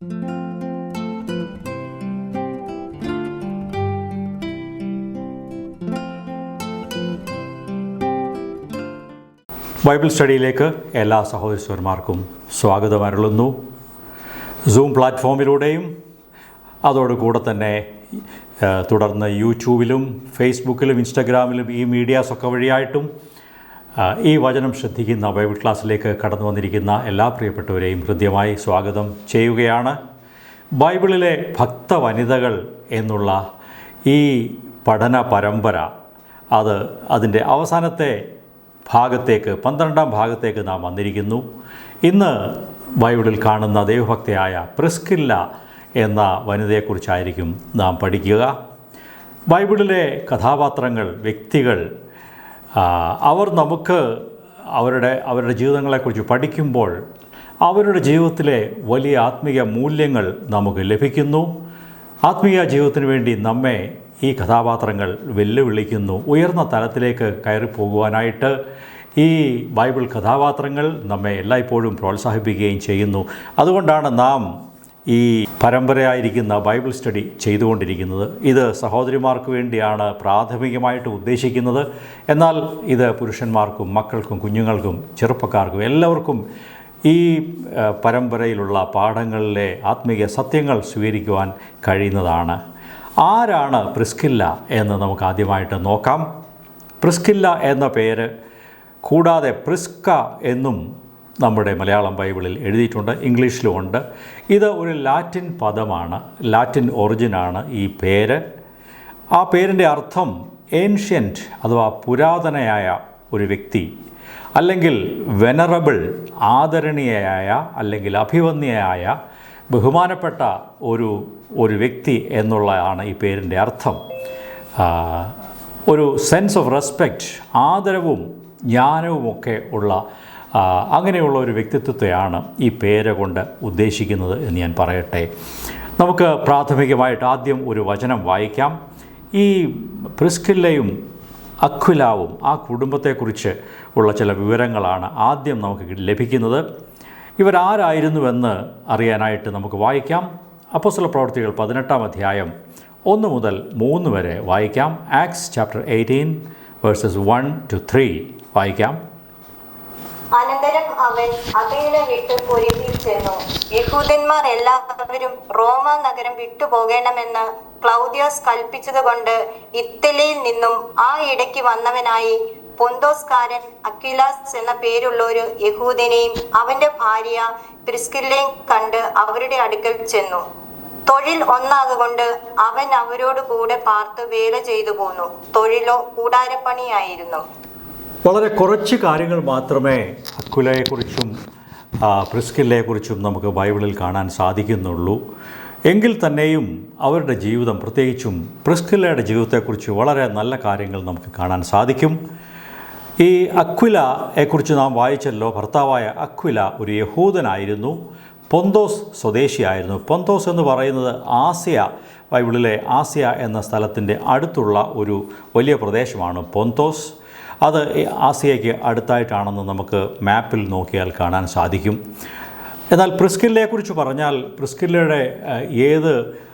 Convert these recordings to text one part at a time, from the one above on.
Bible സ്റ്റഡിയിലേക്ക് എല്ലാ സഹോദരന്മാർക്കും സ്വാഗതം അരുളുന്നു. Zoom പ്ലാറ്റ്ഫോമിലൂടെയും അതോടുകൂടെ തന്നെ തുടർന്ന് യൂട്യൂബിലും ഫേസ്ബുക്കിലും ഇൻസ്റ്റഗ്രാമിലും ഈ മീഡിയാസൊക്കെ വഴിയായിട്ടും ഈ വചനം ശ്രദ്ധിക്കുന്ന ബൈബിൾ ക്ലാസ്സിലേക്ക് കടന്നു വന്നിരിക്കുന്ന എല്ലാ പ്രിയപ്പെട്ടവരെയും ഹൃദ്യമായി സ്വാഗതം ചെയ്യുകയാണ്. ബൈബിളിലെ ഭക്ത വനിതകൾ എന്നുള്ള ഈ പഠന പരമ്പര അത് അതിന്റെ അവസാനത്തെ ഭാഗത്തേക്ക് പന്ത്രണ്ടാം ഭാഗത്തേക്ക് നാം വന്നിരിക്കുന്നു. ഇന്ന് ബൈബിളിൽ കാണുന്ന ദൈവഭക്തയായ പ്രിസ്കില്ല എന്ന വനിതയെക്കുറിച്ചായിരിക്കും നാം പഠിക്കുക. ബൈബിളിലെ കഥാപാത്രങ്ങൾ വ്യക്തികൾ അവർ നമുക്ക് അവരുടെ അവരുടെ ജീവിതങ്ങളെക്കുറിച്ച് പഠിക്കുമ്പോൾ അവരുടെ ജീവിതത്തിലെ വലിയ ആത്മീയ മൂല്യങ്ങൾ നമുക്ക് ലഭിക്കുന്നു. ആത്മീയ ജീവിതത്തിന് വേണ്ടി നമ്മെ ഈ കഥാപാത്രങ്ങൾ വെല്ലുവിളിക്കുന്നു. ഉയർന്ന തലത്തിലേക്ക് കയറി പോകുവാനായിട്ട് ഈ ബൈബിൾ കഥാപാത്രങ്ങൾ നമ്മെ എല്ലായ്പ്പോഴും പ്രോത്സാഹിപ്പിക്കുകയും ചെയ്യുന്നു. അതുകൊണ്ടാണ് നാം ഈ പരമ്പരയായിരിക്കുന്ന ബൈബിൾ സ്റ്റഡി ചെയ്തുകൊണ്ടിരിക്കുന്നത്. ഇത് സഹോദരിമാർക്ക് വേണ്ടിയാണ് പ്രാഥമികമായിട്ട് ഉദ്ദേശിക്കുന്നത്. എന്നാൽ ഇത് പുരുഷന്മാർക്കും മക്കൾക്കും കുഞ്ഞുങ്ങൾക്കും ചെറുപ്പക്കാർക്കും എല്ലാവർക്കും ഈ പരമ്പരയിലുള്ള പാഠങ്ങളിലെ ആത്മീയ സത്യങ്ങൾ സ്വീകരിക്കുവാൻ കഴിയുന്നതാണ്. ആരാണ് പ്രിസ്കില്ല എന്ന് നമുക്ക് ആദ്യമായിട്ട് നോക്കാം. പ്രിസ്കില്ല എന്ന പേര് കൂടാതെ പ്രിസ്ക എന്നും നമ്മുടെ മലയാളം ബൈബിളിൽ എഴുതിയിട്ടുണ്ട് ഇംഗ്ലീഷിലും ഉണ്ട്. ഇത് ഒരു ലാറ്റിൻ പദമാണ് ലാറ്റിൻ ഒറിജിനാണ് ഈ പേര്. ആ പേരിന്റെ അർത്ഥം ഏൻഷ്യന്റ് അഥവാ പുരാതനയായ ഒരു വ്യക്തി അല്ലെങ്കിൽ വെനറബിൾ ആദരണീയയായ അല്ലെങ്കിൽ അഭിവന്യയായ ബഹുമാനപ്പെട്ട ഒരു ഒരു വ്യക്തി എന്നുള്ളതാണ് ഈ പേരിന്റെ അർത്ഥം. ഒരു സെൻസ് ഓഫ് റെസ്പെക്റ്റ് ആദരവും ജ്ഞാനവുമൊക്കെ ഉള്ള അങ്ങനെയുള്ള ഒരു വ്യക്തിത്വത്തെയാണ് ഈ പേര് കൊണ്ട് ഉദ്ദേശിക്കുന്നത് എന്ന് ഞാൻ പറയട്ടെ. നമുക്ക് പ്രാഥമികമായിട്ട് ആദ്യം ഒരു വചനം വായിക്കാം. ഈ പ്രിസ്കില്ലയും അഖുലാവും ആ കുടുംബത്തെക്കുറിച്ച് ഉള്ള ചില വിവരങ്ങളാണ് ആദ്യം നമുക്ക് ലഭിക്കുന്നത്. ഇവരാരായിരുന്നുവെന്ന് അറിയാനായിട്ട് നമുക്ക് വായിക്കാം. അപ്പോസ്തല പ്രവർത്തികൾ പതിനെട്ടാം അധ്യായം ഒന്ന് മുതൽ മൂന്ന് വരെ വായിക്കാം. Acts chapter eighteen verses one two three വായിക്കാം. അനന്തരം അവൻ അഥേന വിട്ട് പൊരുതി ചെന്നു. യഹൂദന്മാർ എല്ലാവരും റോമ നഗരം വിട്ടുപോകണമെന്ന് ക്ലൗദിയോസ് കൽപ്പിച്ചതുകൊണ്ട് ഇറ്റലിയിൽ നിന്നും ആ ഇടയ്ക്ക് വന്നവനായി പൊന്തോസ്കാരൻ അക്വിലാസ് എന്ന പേരുള്ള ഒരു യഹൂദനെയും അവന്റെ ഭാര്യ പ്രിസ്കില്ലയും കണ്ട് അവരുടെ അടുക്കൽ ചെന്നു. തൊഴിൽ ഒന്നാകൊണ്ട് അവൻ അവരോട് കൂടെ പാർത്ത് വേല ചെയ്തു പോന്നു തൊഴിലോ കൂടാരപ്പണിയായിരുന്നു. വളരെ കുറച്ച് കാര്യങ്ങൾ മാത്രമേ അക്കുലയെക്കുറിച്ചും പ്രിസ്കില്ലയെക്കുറിച്ചും നമുക്ക് ബൈബിളിൽ കാണാൻ സാധിക്കുന്നുള്ളൂ. എങ്കിൽ തന്നെയും അവരുടെ ജീവിതം പ്രത്യേകിച്ചും പ്രിസ്കില്ലയുടെ ജീവിതത്തെക്കുറിച്ച് വളരെ നല്ല കാര്യങ്ങൾ നമുക്ക് കാണാൻ സാധിക്കും. ഈ അക്വിലയെക്കുറിച്ച് നാം വായിച്ചല്ലോ ഭർത്താവായ അക്വില ഒരു യഹൂദനായിരുന്നു. പൊന്തോസ് സ്വദേശിയായിരുന്നു. പൊന്തോസ് എന്ന് പറയുന്നത് ആസിയ ബൈബിളിലെ ആസിയ എന്ന സ്ഥലത്തിന്റെ അടുത്തുള്ള ഒരു വലിയ പ്രദേശമാണ് പൊന്തോസ്. അത് ആസിയയ്ക്ക് അടുത്തായിട്ടാണെന്ന് നമുക്ക് മാപ്പിൽ നോക്കിയാൽ കാണാൻ സാധിക്കും. എന്നാൽ പ്രിസ്കില്ലയെക്കുറിച്ച് പറഞ്ഞാൽ പ്രിസ്കില്ലയുടെ ഏത്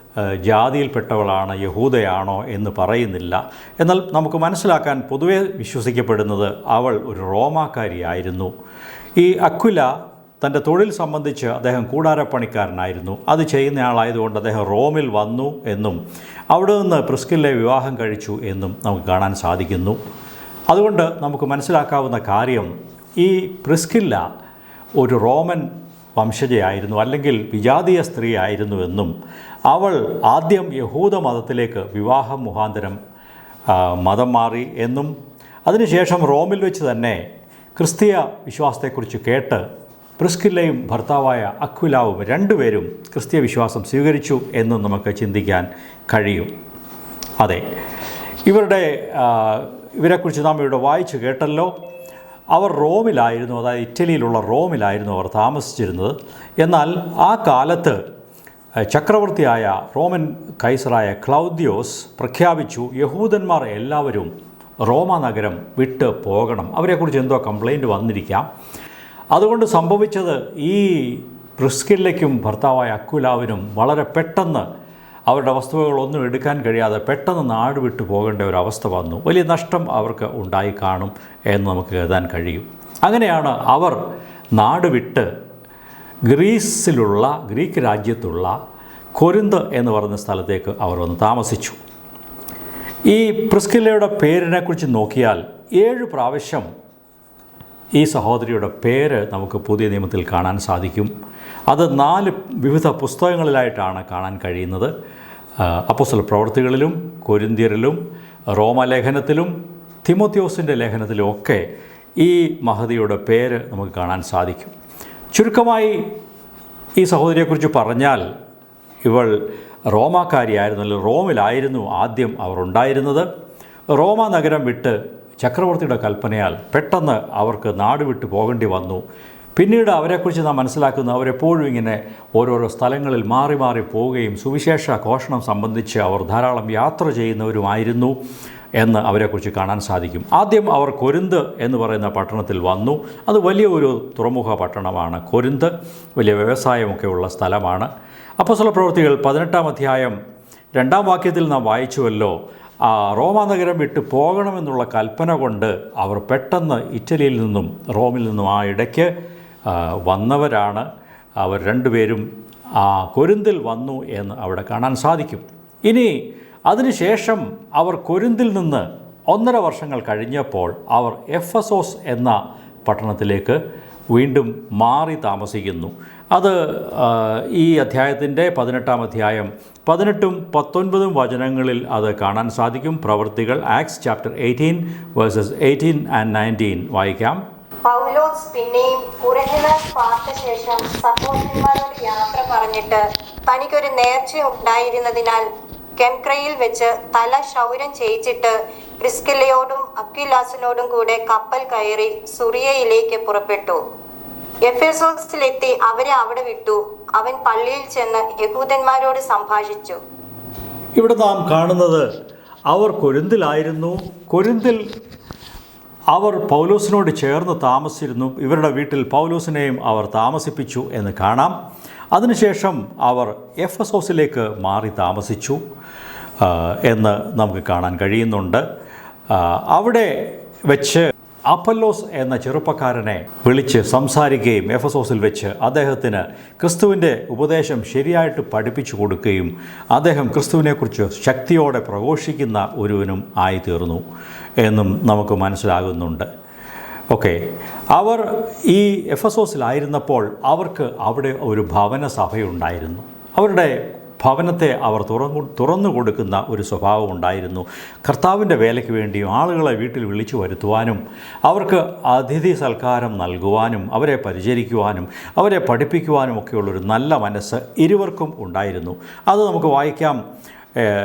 ജാതിയിൽപ്പെട്ടവളാണ് യഹൂദയാണോ എന്ന് പറയുന്നില്ല. എന്നാൽ നമുക്ക് മനസ്സിലാക്കാൻ പൊതുവെ വിശ്വസിക്കപ്പെടുന്നത് അവൾ ഒരു റോമാക്കാരിയായിരുന്നു. ഈ അക്വില തന്റെ തൊഴിൽ സംബന്ധിച്ച് അദ്ദേഹം കൂടാരപ്പണിക്കാരനായിരുന്നു. അത് ചെയ്യുന്നയാളായതുകൊണ്ട് അദ്ദേഹം റോമിൽ വന്നു എന്നും അവിടെ നിന്ന് പ്രിസ്കില്ലെ വിവാഹം കഴിച്ചു എന്നും നമുക്ക് കാണാൻ സാധിക്കുന്നു. അതുകൊണ്ട് നമുക്ക് മനസ്സിലാക്കാവുന്ന കാര്യം ഈ പ്രിസ്കില്ല ഒരു റോമൻ വംശജയായിരുന്നു അല്ലെങ്കിൽ വിജാതീയ സ്ത്രീ ആയിരുന്നുവെന്നും അവൾ ആദ്യം യഹൂദ മതത്തിലേക്ക് വിവാഹം മുഖാന്തരം മതം മാറി എന്നും അതിനുശേഷം റോമിൽ വെച്ച് തന്നെ ക്രിസ്തീയ വിശ്വാസത്തെക്കുറിച്ച് കേട്ട് പ്രിസ്കില്ലയും ഭർത്താവായ അക്വിലാവും രണ്ടുപേരും ക്രിസ്തീയ വിശ്വാസം സ്വീകരിച്ചു എന്നും നമുക്ക് ചിന്തിക്കാൻ കഴിയും. അതെ. ഇവരുടെ ഇവരെക്കുറിച്ച് നാം ഇവിടെ വായിച്ചു കേട്ടല്ലോ. അവർ റോമിലായിരുന്നു അതായത് ഇറ്റലിയിലുള്ള റോമിലായിരുന്നു അവർ താമസിച്ചിരുന്നത്. എന്നാൽ ആ കാലത്ത് ചക്രവർത്തിയായ റോമൻ കൈസറായ ക്ലൗദ്യോസ് പ്രഖ്യാപിച്ചു യഹൂദന്മാർ എല്ലാവരും റോമ നഗരം വിട്ട് പോകണം. അവരെക്കുറിച്ച് എന്തോ കംപ്ലൈന്റ് വന്നിരിക്കാം. അതുകൊണ്ട് സംഭവിച്ചത് ഈ പ്രിസ്കില്ലയ്ക്കും ഭർത്താവായ അക്കുലാവിനും വളരെ പെട്ടെന്ന് അവരുടെ വസ്തുവകളൊന്നും എടുക്കാൻ കഴിയാതെ പെട്ടെന്ന് നാട് വിട്ടു പോകേണ്ട ഒരു അവസ്ഥ വന്നു. വലിയ നഷ്ടം അവർക്ക് ഉണ്ടായി കാണും എന്ന് നമുക്ക് കരുതാൻ കഴിയും. അങ്ങനെയാണ് അവർ നാട് വിട്ട് ഗ്രീസിലുള്ള ഗ്രീക്ക് രാജ്യത്തുള്ള കൊരിന്ത് എന്ന് പറയുന്ന സ്ഥലത്തേക്ക് അവർ വന്ന് താമസിച്ചു. ഈ പ്രിസ്കില്ലയുടെ പേരിനെക്കുറിച്ച് നോക്കിയാൽ ഏഴ് പ്രാവശ്യം ഈ സഹോദരിയുടെ പേര് നമുക്ക് പുതിയ നിയമത്തിൽ കാണാൻ സാധിക്കും. അത് നാല് വിവിധ പുസ്തകങ്ങളിലായിട്ടാണ് കാണാൻ കഴിയുന്നത്. അപ്പോസ്തല പ്രവർത്തികളിലും കൊരിന്ത്യരിലും റോമലേഖനത്തിലും തിമോത്യോസിന്റെ ലേഖനത്തിലും ഒക്കെ ഈ മഹതിയുടെ പേര് നമുക്ക് കാണാൻ സാധിക്കും. ചുരുക്കമായി ഈ സഹോദരിയെക്കുറിച്ച് പറഞ്ഞാൽ ഇവൾ റോമാക്കാരിയായിരുന്നു അല്ലെങ്കിൽ റോമിലായിരുന്നു ആദ്യം അവർ ഉണ്ടായിരുന്നത്. റോമ നഗരം വിട്ട് ചക്രവർത്തിയുടെ കൽപ്പനയാൽ പെട്ടെന്ന് അവർക്ക് നാട് വിട്ടു പോകേണ്ടി വന്നു. പിന്നീട് അവരെക്കുറിച്ച് നാം മനസ്സിലാക്കുന്ന അവരെപ്പോഴും ഇങ്ങനെ ഓരോരോ സ്ഥലങ്ങളിൽ മാറി മാറി പോവുകയും സുവിശേഷ ഘോഷണം സംബന്ധിച്ച് അവർ ധാരാളം യാത്ര ചെയ്യുന്നവരുമായിരുന്നു എന്ന് അവരെക്കുറിച്ച് കാണാൻ സാധിക്കും. ആദ്യം അവർ കൊരിന്ത് എന്ന് പറയുന്ന പട്ടണത്തിൽ വന്നു. അത് വലിയ ഒരു തുറമുഖ പട്ടണമാണ്. കൊരിന്ത് വലിയ വ്യവസായമൊക്കെ ഉള്ള സ്ഥലമാണ്. അപ്പസ്വല പ്രവൃത്തികൾ പതിനെട്ടാം അധ്യായം രണ്ടാം വാക്യത്തിൽ നാം വായിച്ചുവല്ലോ ആ റോമാ നഗരം വിട്ട് പോകണമെന്നുള്ള കൽപ്പന കൊണ്ട് അവർ പെട്ടെന്ന് ഇറ്റലിയിൽ നിന്നും റോമിൽ നിന്നും ആ ഇടയ്ക്ക് വന്നവരാണ്. അവർ രണ്ടുപേരും ആ കൊരിന്തിൽ വന്നു എന്ന് അവിടെ കാണാൻ സാധിക്കും. ഇനി അതിനുശേഷം അവർ കൊരിന്തിൽ നിന്ന് ഒന്നര വർഷങ്ങൾ കഴിഞ്ഞപ്പോൾ അവർ എഫസോസ് എന്ന പട്ടണത്തിലേക്ക് വീണ്ടും മാറി താമസിക്കുന്നു. അത് ഈ അധ്യായത്തിന്റെ പതിനെട്ടാം അധ്യായം പതിനെട്ടും പത്തൊൻപതും വചനങ്ങളിൽ അത് കാണാൻ സാധിക്കും. പ്രവൃത്തികൾ Acts chapter eighteen verses eighteen and nineteen വായിക്കാം. പൗലോസ് പിന്നെയും കുറഞ്ഞ പാർത്ത ശേഷം സഹോദരന്മാരോട് യാത്ര പറഞ്ഞിട്ട് തനിക്കൊരു നേർച്ച ഉണ്ടായിരുന്നതിനാൽ കെംക്രയിൽ വെച്ച് തല ക്ഷൗരം ചെയ്യിച്ചിട്ട് പ്രിസ്കില്ലയോടും അക്വിലാസിനോടും കൂടെ കപ്പൽ കയറി സുറിയയിലേക്ക് പുറപ്പെട്ടു. എഫേസോസിലെത്തി അവരെ അവിടെ വിട്ടു. അവൻ പള്ളിയിൽ ചെന്ന് യഹൂദന്മാരോട് സംഭാഷിച്ചു. ഇവിടെ നാം കാണുന്നത് അവർ കൊരിന്തിലായിരുന്നു. കൊരിന്തിൽ അവർ പൗലോസിനോട് ചേർന്ന് താമസിച്ചിരുന്നു. ഇവരുടെ വീട്ടിൽ പൗലോസിനെയും അവർ താമസിപ്പിച്ചു എന്ന് കാണാം. അതിനുശേഷം അവർ എഫ് എസ് ഹൗസിലേക്ക് മാറി താമസിച്ചു എന്ന് നമുക്ക് കാണാൻ കഴിയുന്നുണ്ട്. അവിടെ വെച്ച് അപ്പല്ലോസ് എന്ന ചെറുപ്പക്കാരനെ വിളിച്ച് സംസാരിക്കുകയും എഫസോസിൽ വെച്ച് അദ്ദേഹത്തിന് ക്രിസ്തുവിന്റെ ഉപദേശം ശരിയായിട്ട് പഠിപ്പിച്ചു കൊടുക്കുകയും അദ്ദേഹം ക്രിസ്തുവിനെക്കുറിച്ച് ശക്തിയോടെ പ്രഘോഷിക്കുന്ന ഒരുവനും ആയിത്തീർന്നു എന്നും നമുക്ക് മനസ്സിലാകുന്നുണ്ട്. ഓക്കെ. അവർ ഈ എഫസോസിലായിരുന്നപ്പോൾ അവർക്ക് അവിടെ ഒരു ഭവന സഭയുണ്ടായിരുന്നു അവരുടെ ഭവനത്തെ അവർ തുറന്നു തുറന്നു കൊടുക്കുന്ന ഒരു സ്വഭാവം ഉണ്ടായിരുന്നു. കർത്താവിന്റെ വേലയ്ക്ക് വേണ്ടിയും ആളുകളെ വീട്ടിൽ വിളിച്ചു വരുത്തുവാനും അവർക്ക് അതിഥി സൽക്കാരം നൽകുവാനും അവരെ പരിചരിക്കുവാനും അവരെ പഠിപ്പിക്കുവാനും ഒക്കെയുള്ളൊരു നല്ല മനസ്സ് ഇരുവർക്കും ഉണ്ടായിരുന്നു. അത് നമുക്ക് വായിക്കാം.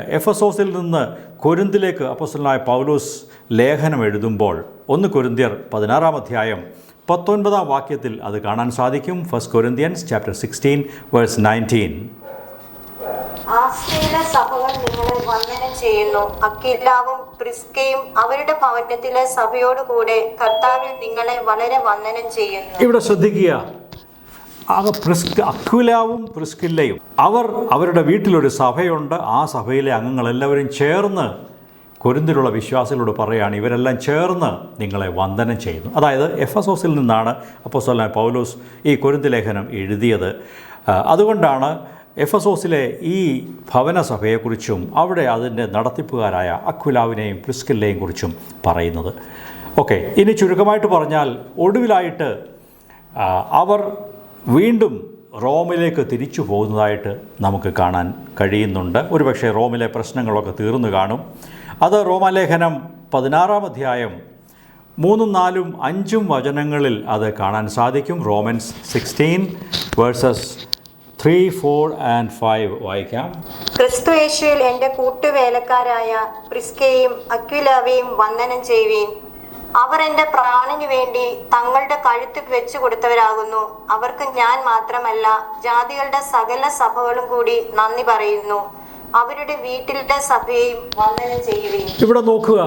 എഫ് എസ് ഓസിൽ നിന്ന് കൊരിന്തിലേക്ക് അപ്പസ്വലനായ പൗലോസ് ലേഖനം എഴുതുമ്പോൾ ഒന്ന് കൊരിന്ത്യർ പതിനാറാം അധ്യായം പത്തൊൻപതാം വാക്യത്തിൽ അത് കാണാൻ സാധിക്കും. First Corinthians chapter sixteen verse nineteen Australia സഭകൾ നിങ്ങളെ വന്ദനം ചെയ്യുന്നു. അക്കില്ലാവും പ്രിസ്കയും അവരുടെ ഭവനത്തിലെ സഭയോടുകൂടെ കർത്താവിൽ നിങ്ങളെ വളരെ വന്ദനം ചെയ്യുന്നു. ഇവിടെ ശ്രദ്ധിക്കുക. ആ പ്രിസ്ക് അക്വിലാവും പ്രിസ്കില്ലയും അവർ അവരുടെ വീട്ടിലൊരു സഭയുണ്ട്. ആ സഭയിലെ അംഗങ്ങളെല്ലാവരും ചേർന്ന് കൊരിന്തിലുള്ള വിശ്വാസികളോട് പറയുകയാണ് ഇവരെല്ലാം ചേർന്ന് നിങ്ങളെ വന്ദനം ചെയ്യുന്നു. അതായത് എഫ് എസ് ഓസിൽ നിന്നാണ് അപ്പോസ്വല പൗലോസ് ഈ കൊരിന്തി ലേഖനം എഴുതിയത്. അതുകൊണ്ടാണ് എഫ് എസ് ഓസിലെ ഈ ഭവനസഭയെക്കുറിച്ചും അവിടെ അതിന്റെ നടത്തിപ്പുകാരായ അക്വിലാവിനെയും പ്രിസ്കില്ലയും കുറിച്ചും പറയുന്നത്. ഓക്കെ ഇനി ചുരുക്കമായിട്ട് പറഞ്ഞാൽ ഒടുവിലായിട്ട് അവർ വീണ്ടും റോമിലേക്ക് തിരിച്ചു പോകുന്നതായിട്ട് നമുക്ക് കാണാൻ കഴിയുന്നുണ്ട്. ഒരുപക്ഷെ റോമിലെ പ്രശ്നങ്ങളൊക്കെ തീർന്നു കാണും. അത് റോമലേഖനം പതിനാറാം അധ്യായം മൂന്നും നാലും അഞ്ചും വചനങ്ങളിൽ അത് കാണാൻ സാധിക്കും. Romans sixteen verses three four and five വായിക്കാം. ക്രിസ്തു യേശുവിൽ എന്റെ കൂട്ടുവേലക്കാരായ പ്രിസ്കയും അക്വിലാവയും വന്ദനം ചെയ്യുവീൻ. അവർ എന്റെ പ്രാണന് വേണ്ടി തങ്ങളുടെ കഴുത്ത് വെച്ചു കൊടുത്തവരാകുന്നു. അവർക്ക് ഞാൻ മാത്രമല്ല ജാതികളുടെ സകല സഭകളും കൂടി നന്ദി പറയുന്നു. അവരുടെ വീട്ടിലെ സഭയെയും വന്ദനം ചെയ്യുകയും ഇവിടെ നോക്കുക.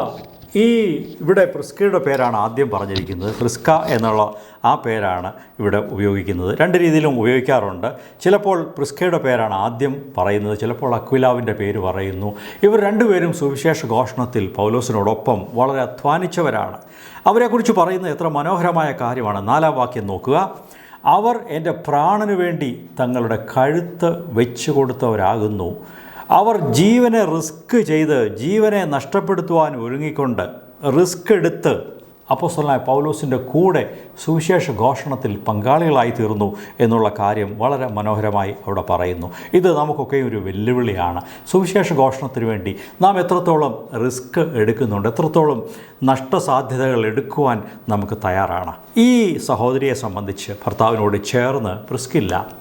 ഈ ഇവിടെ പ്രിസ്കയുടെ പേരാണ് ആദ്യം പറഞ്ഞിരിക്കുന്നത്. പ്രിസ്ക എന്നുള്ള ആ പേരാണ് ഇവിടെ ഉപയോഗിക്കുന്നത്. രണ്ട് രീതിയിലും ഉപയോഗിക്കാറുണ്ട്. ചിലപ്പോൾ പ്രിസ്കയുടെ പേരാണ് ആദ്യം പറയുന്നത്. ചിലപ്പോൾ അക്വിലാവിന്റെ പേര് പറയുന്നു. ഇവർ രണ്ടുപേരും സുവിശേഷ ഘോഷണത്തിൽ പൗലോസിനോടൊപ്പം വളരെ അധ്വാനിച്ചവരാണ്. അവരെക്കുറിച്ച് പറയുന്ന എത്ര മനോഹരമായ കാര്യമാണ്. നാലാം വാക്യം നോക്കുക. അവർ എന്റെ പ്രാണനു വേണ്ടി തങ്ങളുടെ കഴുത്ത് വെച്ചു കൊടുത്തവരാകുന്നു. അവർ ജീവനെ റിസ്ക് ചെയ്ത് ജീവനെ നഷ്ടപ്പെടുത്തുവാൻ ഒരുങ്ങിക്കൊണ്ട് റിസ്ക് എടുത്ത് അപ്പോസ്തലനായ പൗലോസിന്റെ കൂടെ സുവിശേഷ ഘോഷണത്തിൽ പങ്കാളികളായി തീർന്നു എന്നുള്ള കാര്യം വളരെ മനോഹരമായി അവിടെ പറയുന്നു. ഇത് നമുക്കൊക്കെ ഒരു വെല്ലുവിളിയാണ്. സുവിശേഷ ഘോഷണത്തിന് വേണ്ടി നാം എത്രത്തോളം റിസ്ക് എടുക്കുന്നുണ്ട് എത്രത്തോളം നഷ്ടസാധ്യതകൾ എടുക്കുവാൻ നമുക്ക് തയ്യാറാണ്. ഈ സഹോദരിയെ സംബന്ധിച്ച് ഭർത്താവിനോട് ചേർന്ന് റിസ്ക്കില്ല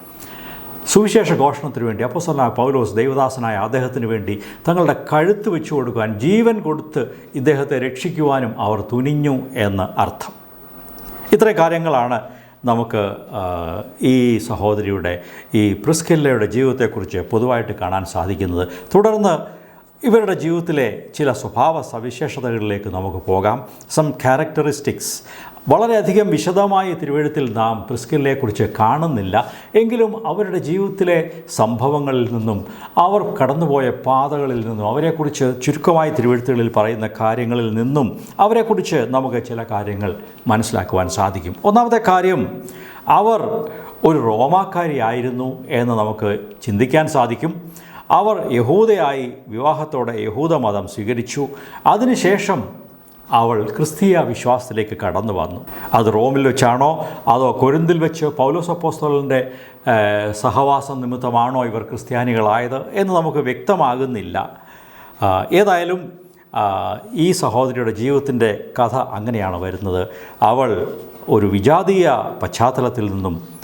സുവിശേഷ ഘോഷണത്തിന് വേണ്ടി അപ്പോസ്തലനായ പൗലോസ് ദൈവദാസനായ അദ്ദേഹത്തിന് വേണ്ടി തങ്ങളുടെ കഴുത്ത് വെച്ചു കൊടുക്കാൻ ജീവൻ കൊടുത്ത് ഇദ്ദേഹത്തെ രക്ഷിക്കുവാനും അവർ തുനിഞ്ഞു എന്ന് അർത്ഥം. ഇത്രയും കാര്യങ്ങളാണ് നമുക്ക് ഈ സഹോദരിയുടെ ഈ പ്രിസ്കില്ലയുടെ ജീവിതത്തെക്കുറിച്ച് പൊതുവായിട്ട് കാണാൻ സാധിക്കുന്നത്. തുടർന്ന് ഇവരുടെ ജീവിതത്തിലെ ചില സ്വഭാവ സവിശേഷതകളിലേക്ക് നമുക്ക് പോകാം. സം ക്യാരക്ടറിസ്റ്റിക്സ് വളരെയധികം വിശദമായി തിരുവഴുത്തിൽ നാം പ്രിസ്കില്ലയെക്കുറിച്ച് കാണുന്നില്ല. എങ്കിലും അവരുടെ ജീവിതത്തിലെ സംഭവങ്ങളിൽ നിന്നും അവർ കടന്നുപോയ പാതകളിൽ നിന്നും അവരെക്കുറിച്ച് ചുരുക്കമായി തിരുവഴുത്തുകളിൽ പറയുന്ന കാര്യങ്ങളിൽ നിന്നും അവരെക്കുറിച്ച് നമുക്ക് ചില കാര്യങ്ങൾ മനസ്സിലാക്കുവാൻ സാധിക്കും. ഒന്നാമത്തെ കാര്യം അവർ ഒരു റോമാക്കാരിയായിരുന്നു എന്ന് നമുക്ക് ചിന്തിക്കാൻ സാധിക്കും. അവർ യഹൂദയായി വിവാഹത്തോടെ യഹൂദ മതം സ്വീകരിച്ചു. അതിനുശേഷം അവൾ ക്രിസ്തീയ വിശ്വാസത്തിലേക്ക് കടന്നു വന്നു. അത് റോമിൽ വെച്ചാണോ? അതോ കൊരുന്തിൽ വെച്ച് പൗലോസ് അപ്പോസ്തോലിന്റെ സഹവാസം നിമിത്തമാണോ ഇവർ ക്രിസ്ത്യാനികളായത് എന്ന് നമുക്ക് വ്യക്തമാകുന്നില്ല. ഏതായാലും ഈ സഹോദരിയുടെ ജീവിതത്തിന്റെ കഥ അങ്ങനെയാണ് വരുന്നത്. അവൾ ഒരു വിജാതീയ പശ്ചാത്തലത്തിൽ നിന്നും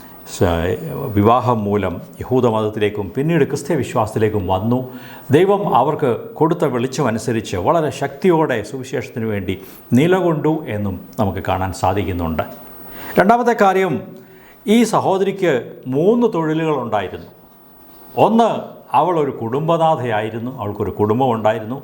വിവാഹം മൂലം യഹൂദമതത്തിലേക്കും പിന്നീട് ക്രിസ്ത്യ വിശ്വാസത്തിലേക്കും വന്നു. ദൈവം അവർക്ക് കൊടുത്ത വെളിച്ചമനുസരിച്ച് വളരെ ശക്തിയോടെ സുവിശേഷത്തിന് വേണ്ടി നിലകൊണ്ടു എന്നും നമുക്ക് കാണാൻ സാധിക്കുന്നുണ്ട്. രണ്ടാമത്തെ കാര്യം ഈ സഹോദരിക്ക് മൂന്ന് തൊഴിലുകളുണ്ടായിരുന്നു. ഒന്ന് അവൾ ഒരു കുടുംബനാഥയായിരുന്നു. അവൾക്കൊരു കുടുംബമുണ്ടായിരുന്നു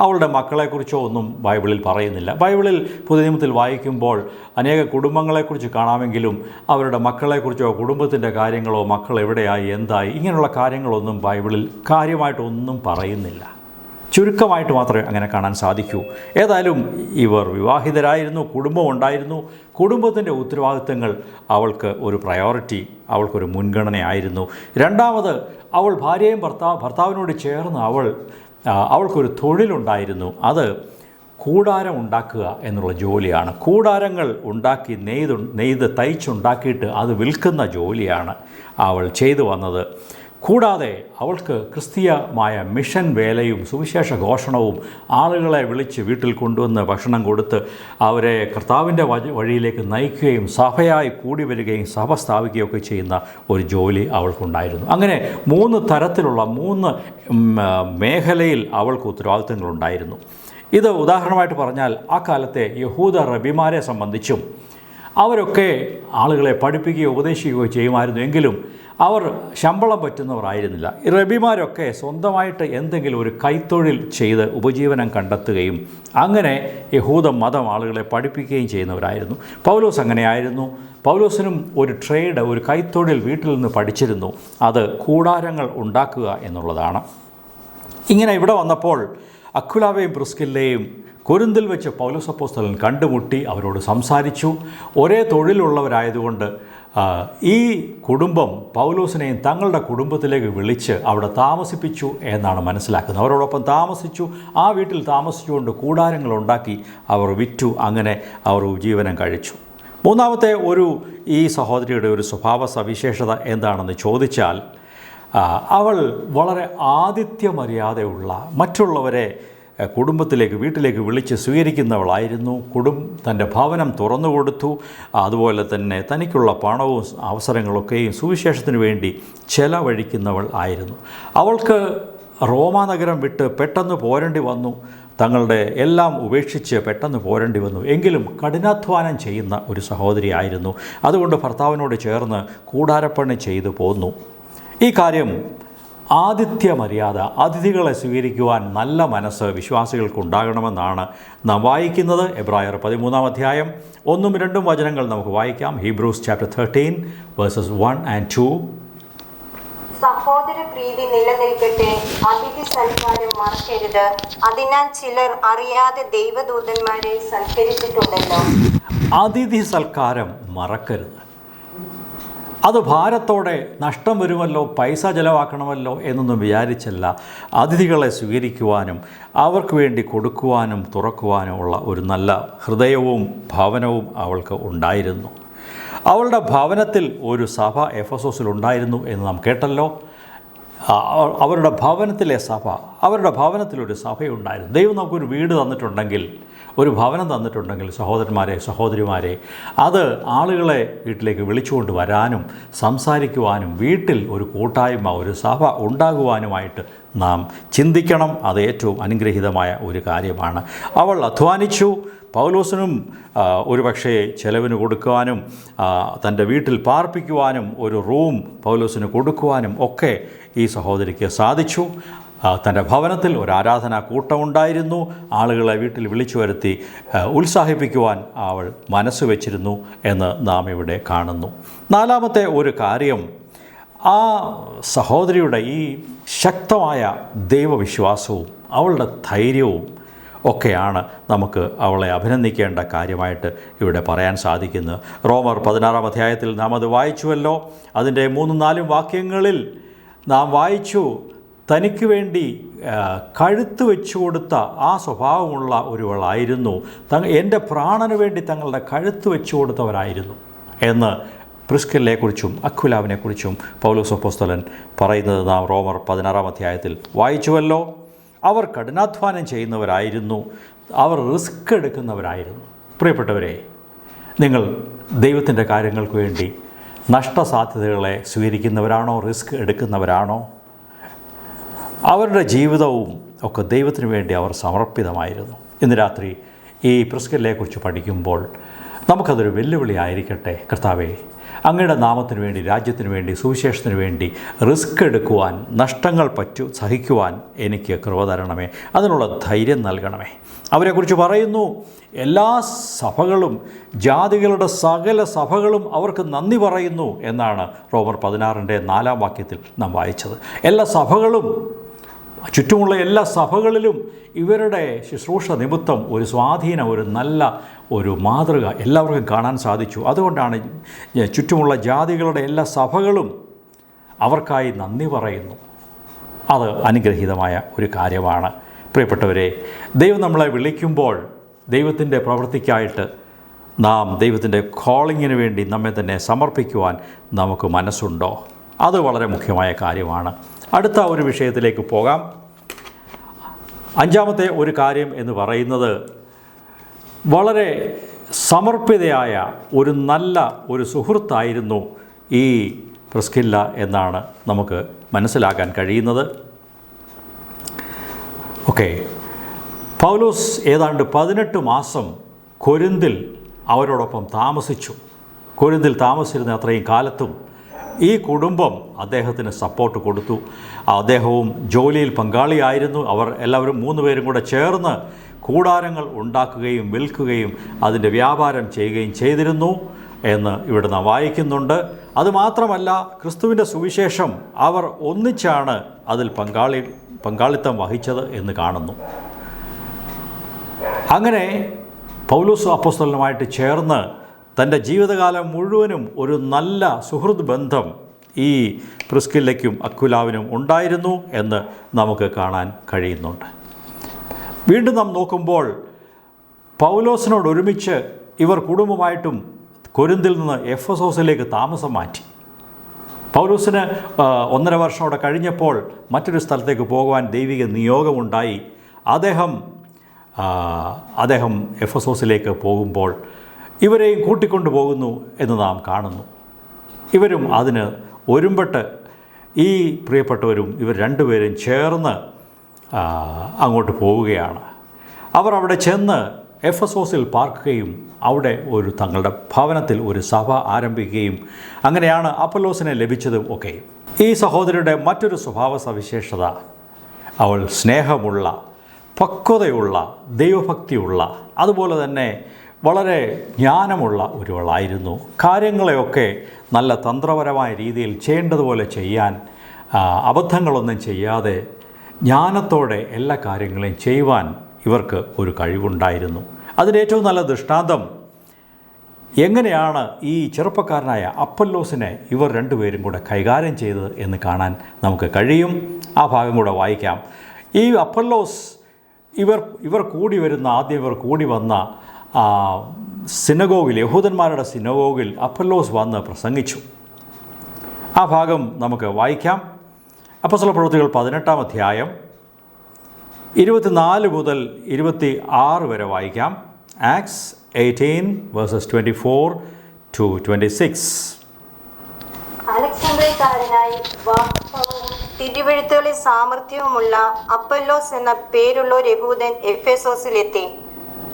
അവളുടെ മക്കളെക്കുറിച്ചോ ഒന്നും ബൈബിളിൽ പറയുന്നില്ല. ബൈബിളിൽ പുതിയ നിയമത്തിൽ വായിക്കുമ്പോൾ അനേക കുടുംബങ്ങളെക്കുറിച്ച് കാണാമെങ്കിലും അവരുടെ മക്കളെക്കുറിച്ചോ കുടുംബത്തിന്റെ കാര്യങ്ങളോ മക്കൾ എവിടെയായി എന്തായി ഇങ്ങനെയുള്ള കാര്യങ്ങളൊന്നും ബൈബിളിൽ കാര്യമായിട്ടൊന്നും പറയുന്നില്ല. ചുരുക്കമായിട്ട് മാത്രമേ അങ്ങനെ കാണാൻ സാധിക്കൂ. ഏതായാലും ഇവർ വിവാഹിതരായിരുന്നു കുടുംബമുണ്ടായിരുന്നു കുടുംബത്തിന്റെ ഉത്തരവാദിത്തങ്ങൾ അവൾക്ക് ഒരു പ്രയോറിറ്റി അവൾക്കൊരു മുൻഗണനയായിരുന്നു. രണ്ടാമത് അവൾ ഭാര്യയും ഭർത്താവ് ഭർത്താവിനോട് ചേർന്ന് അവൾ അവൾക്കൊരു തൊഴിലുണ്ടായിരുന്നു. അത് കൂടാരം ഉണ്ടാക്കുക എന്നുള്ള ജോലിയാണ്. കൂടാരങ്ങൾ ഉണ്ടാക്കി നെയ്ത് നെയ്ത് തയ്ച്ചുണ്ടാക്കിയിട്ട് അത് വിൽക്കുന്ന ജോലിയാണ് അവൾ ചെയ്തു വന്നത്. കൂടാതെ അവൾക്ക് ക്രിസ്തീയമായ മിഷൻ വേലയും സുവിശേഷ ഘോഷണവും ആളുകളെ വിളിച്ച് വീട്ടിൽ കൊണ്ടുവന്ന് ഭക്ഷണം കൊടുത്ത് അവരെ കർത്താവിന്റെ വഴിയിലേക്ക് നയിക്കുകയും സഭയായി കൂടി വരികയും സഭ സ്ഥാപിക്കുകയൊക്കെ ചെയ്യുന്ന ഒരു ജോലി അവൾക്കുണ്ടായിരുന്നു. അങ്ങനെ മൂന്ന് തരത്തിലുള്ള മൂന്ന് മേഖലയിൽ അവൾക്ക് ഉത്തരവാദിത്തങ്ങളുണ്ടായിരുന്നു ഇത് ഉദാഹരണമായിട്ട് പറഞ്ഞാൽ ആ കാലത്തെ യഹൂദ റബിമാരെ സംബന്ധിച്ചും അവരൊക്കെ ആളുകളെ പഠിപ്പിക്കുകയോ ഉപദേശിക്കുകയോ ചെയ്യുമായിരുന്നു. എങ്കിലും അവർ ശമ്പളം പറ്റുന്നവരായിരുന്നില്ല. റബിമാരൊക്കെ സ്വന്തമായിട്ട് എന്തെങ്കിലും ഒരു കൈത്തൊഴിൽ ചെയ്ത് ഉപജീവനം കണ്ടെത്തുകയും അങ്ങനെ യഹൂദ മതം ആളുകളെ പഠിപ്പിക്കുകയും ചെയ്യുന്നവരായിരുന്നു. പൗലോസ് അങ്ങനെയായിരുന്നു. പൗലോസിനും ഒരു ട്രേഡ് ഒരു കൈത്തൊഴിൽ വീട്ടിൽ നിന്ന് പഠിച്ചിരുന്നു. അത് കൂടാരങ്ങൾ ഉണ്ടാക്കുക എന്നുള്ളതാണ്. ഇങ്ങനെ ഇവിടെ വന്നപ്പോൾ അക്കുലാവയും പ്രിസ്കില്ലയും കുരുന്തിൽ വെച്ച് പൗലോസപ്പോസ്തലൻ കണ്ടുമുട്ടി അവരോട് സംസാരിച്ചു. ഒരേ തൊഴിലുള്ളവരായതുകൊണ്ട് ഈ കുടുംബം പൗലോസിനെയും തങ്ങളുടെ കുടുംബത്തിലേക്ക് വിളിച്ച് അവിടെ താമസിപ്പിച്ചു എന്നാണ് മനസ്സിലാക്കുന്നത്. അവരോടൊപ്പം താമസിച്ചു. ആ വീട്ടിൽ താമസിച്ചുകൊണ്ട് കൂടാരങ്ങൾ ഉണ്ടാക്കി അവർ വിറ്റു. അങ്ങനെ അവർ ഉപജീവനം കഴിച്ചു. മൂന്നാമത്തെ ഒരു ഈ സഹോദരിയുടെ ഒരു സ്വഭാവ സവിശേഷത എന്താണെന്ന് ചോദിച്ചാൽ അവൾ വളരെ ആതിഥ്യമര്യാദയുള്ള മറ്റുള്ളവരെ കുടുംബത്തിലേക്ക് വീട്ടിലേക്ക് വിളിച്ച് സ്വീകരിക്കുന്നവളായിരുന്നു. കുടും തന്റെ ഭവനം തുറന്നു കൊടുത്തു. അതുപോലെ തന്നെ തനിക്കുള്ള പണവും അവസരങ്ങളൊക്കെയും സുവിശേഷത്തിന് വേണ്ടി ചെലവഴിക്കുന്നവൾ ആയിരുന്നു. അവൾക്ക് റോമാനഗരം വിട്ട് പെട്ടെന്ന് പോരേണ്ടി വന്നു. തങ്ങളുടെ എല്ലാം ഉപേക്ഷിച്ച് പെട്ടെന്ന് പോരേണ്ടി വന്നു. എങ്കിലും കഠിനാധ്വാനം ചെയ്യുന്ന ഒരു സഹോദരിയായിരുന്നു അതുകൊണ്ട് ഭർത്താവിനോട് ചേർന്ന് കൂടാരപ്പണി ചെയ്തു പോന്നു. ഈ കാര്യം ആതിഥ്യ മര്യാദ അതിഥികളെ സ്വീകരിക്കുവാൻ നല്ല മനസ്സ് വിശ്വാസികൾക്കുണ്ടാകണമെന്നാണ് നാം വായിക്കുന്നത്. എബ്രായർ പതിമൂന്നാം അധ്യായം. ഒന്നും രണ്ടും വചനങ്ങൾ നമുക്ക് വായിക്കാം. Hebrews chapter thirteen verses one and two സഹോദര പ്രീതി നിലനിൽക്കട്ടെ. അതിഥി സൽക്കാരം മറക്കരുത്. അതിനാൽ ചിലർ അറിയാതെ ദൈവദൂതന്മാരെ സൽക്കരിച്ചിട്ടുണ്ടല്ലോ. അതിഥി സൽക്കാരം മറക്കരുത്. അത് ഭാരത്തോടെ നഷ്ടം വരുമല്ലോ പൈസ ചിലവാക്കണമല്ലോ എന്നൊന്നും വിചാരിച്ചല്ല. അതിഥികളെ സ്വീകരിക്കുവാനും അവർക്ക് വേണ്ടി കൊടുക്കുവാനും തുറക്കുവാനും ഉള്ള ഒരു നല്ല ഹൃദയവും ഭാവനവും അവൾക്ക് ഉണ്ടായിരുന്നു. അവളുടെ ഭവനത്തിൽ ഒരു സഭ എഫ് ഉണ്ടായിരുന്നു എന്ന് നാം കേട്ടല്ലോ. അവരുടെ ഭവനത്തിലെ സഭ അവരുടെ ഭവനത്തിലൊരു സഭയുണ്ടായിരുന്നു. ദൈവം നമുക്കൊരു വീട് തന്നിട്ടുണ്ടെങ്കിൽ ഒരു ഭവനം തന്നിട്ടുണ്ടെങ്കിൽ സഹോദരന്മാരെ സഹോദരിമാരെ അത് ആളുകളെ വീട്ടിലേക്ക് വിളിച്ചുകൊണ്ട് വരാനും സംസാരിക്കുവാനും വീട്ടിൽ ഒരു കൂട്ടായ്മ ഒരു സഭ ഉണ്ടാകുവാനുമായിട്ട് നാം ചിന്തിക്കണം. അത് ഏറ്റവും അനുഗ്രഹീതമായ ഒരു കാര്യമാണ്. അവൾ അധ്വാനിച്ചു. പൗലോസിനും ഒരു ഒരുപക്ഷേ ചെലവിന് കൊടുക്കുവാനും തന്റെ വീട്ടിൽ പാർപ്പിക്കുവാനും ഒരു റൂം പൗലോസിന് കൊടുക്കുവാനും ഒക്കെ ഈ സഹോദരിക്ക് സാധിച്ചു. തന്റെ ഭവനത്തിൽ ഒരു ആരാധനാ കൂട്ടമുണ്ടായിരുന്നു ആളുകളെ വീട്ടിൽ വിളിച്ചു വരുത്തി ഉത്സാഹിപ്പിക്കുവാൻ അവൾ മനസ്സ് വെച്ചിരുന്നു എന്ന് നാം ഇവിടെ കാണുന്നു. നാലാമത്തെ ഒരു കാര്യം ആ സഹോദരിയുടെ ഈ ശക്തമായ ദൈവവിശ്വാസവും അവളുടെ ധൈര്യവും ഒക്കെയാണ് നമുക്ക് അവളെ അഭിനന്ദിക്കേണ്ട കാര്യമായിട്ട് ഇവിടെ പറയാൻ സാധിക്കുന്നത്. റോമർ പതിനാറാം അധ്യായത്തിൽ നാം അത് വായിച്ചുവല്ലോ. അതിന്റെ മൂന്നും നാലും വാക്യങ്ങളിൽ നാം വായിച്ചു തനിക്ക് വേണ്ടി കഴുത്ത് വെച്ചു കൊടുത്ത ആ സ്വഭാവമുള്ള ഒരുവളായിരുന്നു. തങ്ങ എന്റെ പ്രാണന് വേണ്ടി തങ്ങളുടെ കഴുത്ത് വെച്ചു കൊടുത്തവരായിരുന്നു എന്ന് പ്രിസ്കലിനെക്കുറിച്ചും അഖുലാവിനെക്കുറിച്ചും പൗലോസ് അപ്പോസ്തലൻ പറയുന്നത് നാം റോമർ പതിനാറാം അധ്യായത്തിൽ വായിച്ചുവല്ലോ. അവർ കഠിനാധ്വാനം ചെയ്യുന്നവരായിരുന്നു. അവർ റിസ്ക് എടുക്കുന്നവരായിരുന്നു. പ്രിയപ്പെട്ടവരെ നിങ്ങൾ ദൈവത്തിന്റെ കാര്യങ്ങൾക്ക് വേണ്ടി നഷ്ടസാധ്യതകളെ സ്വീകരിക്കുന്നവരാണോ റിസ്ക് എടുക്കുന്നവരാണോ? അവരുടെ ജീവിതവും ഒക്കെ ദൈവത്തിന് വേണ്ടി അവർ സമർപ്പിതമായിരുന്നു. ഇന്ന് രാത്രി ഈ പ്രിസ്കലിനെക്കുറിച്ച് പഠിക്കുമ്പോൾ നമുക്കതൊരു വെല്ലുവിളി ആയിരിക്കട്ടെ കർത്താവേ. അങ്ങയുടെ നാമത്തിന് വേണ്ടി രാജ്യത്തിന് വേണ്ടി സുവിശേഷത്തിന് വേണ്ടി റിസ്ക് എടുക്കുവാൻ നഷ്ടങ്ങൾ പറ്റു സഹിക്കുവാൻ എനിക്ക് കൃപ തരണമേ. അതിനുള്ള ധൈര്യം നൽകണമേ. അവരെക്കുറിച്ച് പറയുന്നു എല്ലാ സഭകളും ജാതികളുടെ സകല സഭകളും അവർക്ക് നന്ദി പറയുന്നു എന്നാണ് റോമർ പതിനാറിന്റെ നാലാം വാക്യത്തിൽ നാം വായിച്ചത്. എല്ലാ സഭകളും ചുറ്റുമുള്ള എല്ലാ സഭകളിലും ഇവരുടെ ശുശ്രൂഷ നിമിത്തം ഒരു സ്വാധീനം ഒരു നല്ല ഒരു മാതൃക എല്ലാവർക്കും കാണാൻ സാധിച്ചു. അതുകൊണ്ടാണ് ചുറ്റുമുള്ള ജാതികളുടെ എല്ലാ സഭകളും അവർക്കായി നന്ദി പറയുന്നു. അത് അനുഗ്രഹീതമായ ഒരു കാര്യമാണ്. പ്രിയപ്പെട്ടവരെ ദൈവം നമ്മളെ വിളിക്കുമ്പോൾ ദൈവത്തിന്റെ പ്രവൃത്തിക്കായിട്ട് നാം ദൈവത്തിന്റെ കോളിങ്ങിന് വേണ്ടി നമ്മെ തന്നെ സമർപ്പിക്കുവാൻ നമുക്ക് മനസ്സുണ്ടോ? അത് വളരെ മുഖ്യമായ കാര്യമാണ്. അടുത്ത ഒരു വിഷയത്തിലേക്ക് പോകാം. അഞ്ചാമത്തെ ഒരു കാര്യം എന്ന് പറയുന്നത് വളരെ സമർപ്പിതയായ ഒരു നല്ല ഒരു സുഹൃത്തായിരുന്നു ഈ പ്രസ്കില്ല എന്നാണ് നമുക്ക് മനസ്സിലാക്കാൻ കഴിയുന്നത്. ഓക്കെ. പൗലോസ് ഏതാണ്ട് പതിനെട്ട് മാസം കൊരിന്തിൽ അവരോടൊപ്പം താമസിച്ചു. കൊരിന്തിൽ താമസിച്ചിരുന്ന അത്രയും കാലത്തും ഈ കുടുംബം അദ്ദേഹത്തിന് സപ്പോർട്ട് കൊടുത്തു. അദ്ദേഹവും ജോലിയിൽ പങ്കാളിയായിരുന്നു. അവർ എല്ലാവരും മൂന്ന് പേരും കൂടെ ചേർന്ന് കൂടാരങ്ങൾ ഉണ്ടാക്കുകയും വിൽക്കുകയും അതിന്റെ വ്യാപാരം ചെയ്യുകയും ചെയ്തിരുന്നു എന്ന് ഇവിടെ നാം വായിക്കുന്നുണ്ട്. അതുമാത്രമല്ല ക്രിസ്തുവിന്റെ സുവിശേഷം അവർ ഒന്നിച്ചാണ് അതിൽ പങ്കാളി പങ്കാളിത്തം വഹിച്ചത് എന്ന് കാണുന്നു. അങ്ങനെ പൗലൂസ് അപ്പോസ്തലനുമായിട്ട് ചേർന്ന് തന്റെ ജീവിതകാലം മുഴുവനും ഒരു നല്ല സുഹൃദ് ബന്ധം ഈ പ്രിസ്കില്ലയ്ക്കും അക്കുലാവിനും ഉണ്ടായിരുന്നു എന്ന് നമുക്ക് കാണാൻ കഴിയുന്നുണ്ട്. വീണ്ടും നാം നോക്കുമ്പോൾ പൗലോസിനോട് ഒരുമിച്ച് ഇവർ കുടുംബമായിട്ടും കൊരിന്തിൽ നിന്ന് എഫ് എസ് ഓസിലേക്ക് താമസം മാറ്റി. പൗലോസിന് ഒന്നര വർഷം അവിടെ കഴിഞ്ഞപ്പോൾ മറ്റൊരു സ്ഥലത്തേക്ക് പോകുവാൻ ദൈവിക നിയോഗമുണ്ടായി. അദ്ദേഹം അദ്ദേഹം എഫ് എസ് ഓസിലേക്ക് പോകുമ്പോൾ ഇവരെയും കൂട്ടിക്കൊണ്ടു പോകുന്നു എന്ന് നാം കാണുന്നു. ഇവരും അതിന് ഒരുമ്പെട്ട് ഈ പ്രിയപ്പെട്ടവരും ഇവർ രണ്ടുപേരും ചേർന്ന് അങ്ങോട്ട് പോവുകയാണ്. അവർ അവിടെ ചെന്ന് എഫ് എസ് ഓസിൽ പാർക്കുകയും അവിടെ ഒരു തങ്ങളുടെ ഭവനത്തിൽ ഒരു സഭ ആരംഭിക്കുകയും അങ്ങനെയാണ് അപ്പലോസിനെ ലഭിച്ചതും ഒക്കെ. ഈ സഹോദരിയുടെ മറ്റൊരു സ്വഭാവ സവിശേഷത അവൾ സ്നേഹമുള്ള പക്വതയുള്ള ദൈവഭക്തിയുള്ള അതുപോലെ തന്നെ വളരെ ജ്ഞാനമുള്ള ഒരുവളായിരുന്നു. കാര്യങ്ങളെയൊക്കെ നല്ല തന്ത്രപരമായ രീതിയിൽ ചെയ്യേണ്ടതുപോലെ ചെയ്യാൻ അബദ്ധങ്ങളൊന്നും ചെയ്യാതെ ജ്ഞാനത്തോടെ എല്ലാ കാര്യങ്ങളെയും ചെയ്യുവാൻ ഇവർക്ക് ഒരു കഴിവുണ്ടായിരുന്നു. അതിലേറ്റവും നല്ല ദൃഷ്ടാന്തം എങ്ങനെയാണ് ഈ ചെറുപ്പക്കാരനായ അപ്പല്ലോസിനെ ഇവർ രണ്ടുപേരും കൂടെ കൈകാര്യം ചെയ്തത് എന്ന് കാണാൻ നമുക്ക് കഴിയും. ആ ഭാഗം കൂടെ വായിക്കാം. ഈ അപ്പല്ലോസ് ഇവർ ഇവർ കൂടി വരുന്ന ആദ്യം ഇവർ കൂടി വന്ന സിനഗോഗിൽ യഹൂദന്മാരുടെ സിനഗോഗിൽ അപ്പല്ലോസ് വന്ന് പ്രസംഗിച്ചു. ആ ഭാഗം നമുക്ക് വായിക്കാം. അപ്പസ്വല പ്രവൃത്തികൾ പതിനെട്ടാം അധ്യായം ഇരുപത്തിനാല് മുതൽ ഇരുപത്തി ആറ് വരെ വായിക്കാം. Acts eighteen verses twenty four to twenty six അലക്സാണ്ടറിക്കാരനായി തിരുവഴുത്തുകളിൽ സാമർഥ്യവുമുള്ള അപ്പല്ലോസ് എന്ന പേരുള്ള ഒരു യഹൂദൻ എഫേസോസിലെത്തി.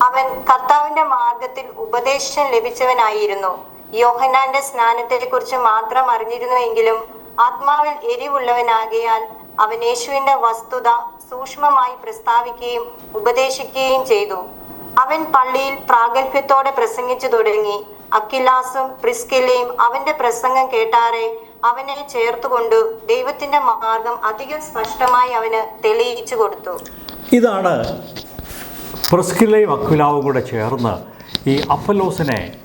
അവൻ കർത്താവിന്റെ മാർഗത്തിൽ ഉപദേശം ലഭിച്ചവനായിരുന്നു. യോഹനാന്റെ സ്നാനത്തെ കുറിച്ച് മാത്രം അറിഞ്ഞിരുന്നുവെങ്കിലും ആത്മാവിൽ എരിവുള്ളവനാകിയാൽ അവൻ യേശുവിന്റെ വസ്തുത സൂക്ഷ്മമായി പ്രസ്താവിക്കുകയും ഉപദേശിക്കുകയും ചെയ്തു. അവൻ പള്ളിയിൽ പ്രാഗൽഭ്യത്തോടെ പ്രസംഗിച്ചു തുടങ്ങി. അക്കിലാസും പ്രിസ്കില്ലയും അവന്റെ പ്രസംഗം കേട്ടാറെ അവനെ ചേർത്തുകൊണ്ട് ദൈവത്തിന്റെ മാർഗം അധികം സ്പഷ്ടമായി അവന് തെളിയിച്ചു കൊടുത്തു. ഇതാണ് പ്രിസ്കില്ലയും അക്വിലാവും കൂടെ ചേർന്ന് ഈ അപ്പലോസിനെ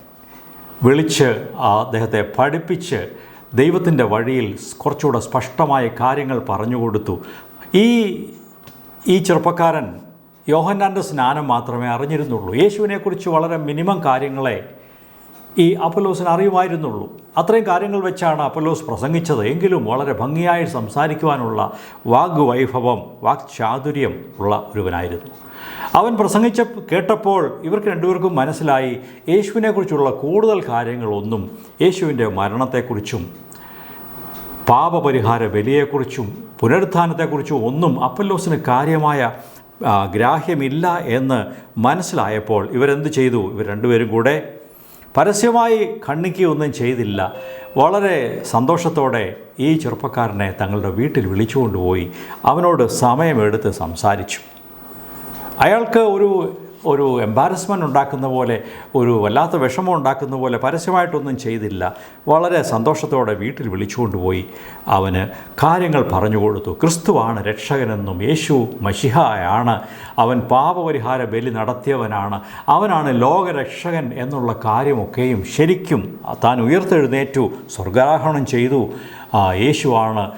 വിളിച്ച് അദ്ദേഹത്തെ പഠിപ്പിച്ച് ദൈവത്തിന്റെ വഴിയിൽ കുറച്ചുകൂടെ സ്പഷ്ടമായ കാര്യങ്ങൾ പറഞ്ഞു കൊടുത്തു. ഈ ഈ ചെറുപ്പക്കാരൻ യോഹന്നാന്റെ സ്നാനം മാത്രമേ അറിഞ്ഞിരുന്നുള്ളൂ. യേശുവിനെക്കുറിച്ച് വളരെ മിനിമം കാര്യങ്ങളെ ഈ അപ്പലോസിന് അറിയുമായിരുന്നുള്ളൂ. അത്രയും കാര്യങ്ങൾ വെച്ചാണ് അപ്പലോസ് പ്രസംഗിച്ചത്. എങ്കിലും വളരെ ഭംഗിയായി സംസാരിക്കുവാനുള്ള വാഗ്വൈഭവം വാക്ചാതുര്യം ഉള്ള ഒരുവനായിരുന്നു. അവൻ പ്രസംഗിച്ച കേട്ടപ്പോൾ ഇവർക്ക് രണ്ടുപേർക്കും മനസ്സിലായി യേശുവിനെക്കുറിച്ചുള്ള കൂടുതൽ കാര്യങ്ങളൊന്നും യേശുവിന്റെ മരണത്തെക്കുറിച്ചും പാപപരിഹാര ബലിയെക്കുറിച്ചും പുനരുത്ഥാനത്തെക്കുറിച്ചും ഒന്നും അപ്പല്ലോസിന് കാര്യമായ ഗ്രാഹ്യമില്ല എന്ന് മനസ്സിലായപ്പോൾ ഇവരെന്ത് ചെയ്തു? ഇവർ രണ്ടുപേരും കൂടെ പരസ്യമായി കണ്ണിക്ക് ഒന്നും ചെയ്തില്ല. വളരെ സന്തോഷത്തോടെ ഈ ചെറുപ്പക്കാരനെ തങ്ങളുടെ വീട്ടിൽ വിളിച്ചുകൊണ്ടുപോയി അവനോട് സമയമെടുത്ത് സംസാരിച്ചു. അയാൾക്ക് ഒരു ഒരു എംബാരസ്മെന്റ് ഉണ്ടാക്കുന്ന പോലെ ഒരു വല്ലാത്ത വിഷമം ഉണ്ടാക്കുന്ന പോലെ പരസ്യമായിട്ടൊന്നും ചെയ്തില്ല. വളരെ സന്തോഷത്തോടെ വീട്ടിൽ വിളിച്ചുകൊണ്ടുപോയി അവന് കാര്യങ്ങൾ പറഞ്ഞു കൊടുത്തു. ക്രിസ്തുവാണ് രക്ഷകനെന്നും യേശു മഷിഹായാണ്. അവൻ പാപപരിഹാര ബലി നടത്തിയവനാണ്. അവനാണ് ലോകരക്ഷകൻ എന്നുള്ള കാര്യമൊക്കെയും ശരിക്കും താൻ ഉയർത്തെഴുന്നേറ്റു സ്വർഗാരോഹണം ചെയ്തു. യേശുവാണ്